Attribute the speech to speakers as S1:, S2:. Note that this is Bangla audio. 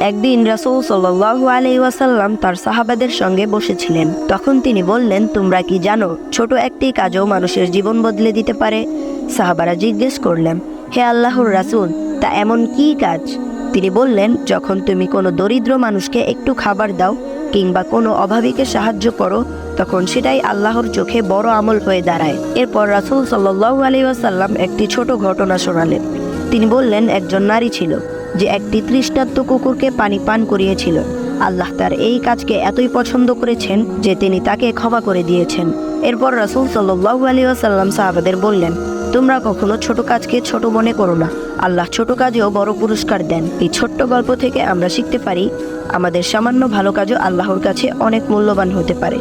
S1: একদিন রাসূল আলাইহি ওয়াসাল্লাম তার সাহাবাদের সঙ্গে বসেছিলেন। তখন তিনি বললেন, তোমরা কি জানো, ছোট একটি কাজও মানুষের জীবন বদলে দিতে পারে? সাহাবারা জিজ্ঞেস করলেন, হে আল্লাহর রাসূল, তা এমন কি কাজ? তিনি বললেন, যখন তুমি কোনো দরিদ্র মানুষকে একটু খাবার দাও কিংবা কোনো অভাবীকে সাহায্য করো, তখন সেটাই আল্লাহর চোখে বড় আমল হয়ে দাঁড়ায়। এরপর রাসূল সাল্লাল্লাহু আলাইহি ওয়াসাল্লাম একটি ছোট ঘটনা শোনালেন। তিনি বললেন, একজন নারী ছিল যে একটি তৃষ্ণার্ত কুকুরকে পানি পান করিয়েছিল। আল্লাহ তার এই কাজকে এতই পছন্দ করেছেন যে তিনি তাকে ক্ষমা করে দিয়েছেন। এরপর রাসূল সাল্লাল্লাহু আলাইহি ওয়াসাল্লাম সাহাবাদের বললেন, তোমরা কখনো ছোট কাজকে ছোট মনে করো না। আল্লাহ ছোট কাজেও বড় পুরস্কার দেন। এই ছোট্ট গল্প থেকে আমরা শিখতে পারি, আমাদের সামান্য ভালো কাজও আল্লাহর কাছে অনেক মূল্যবান হতে পারে।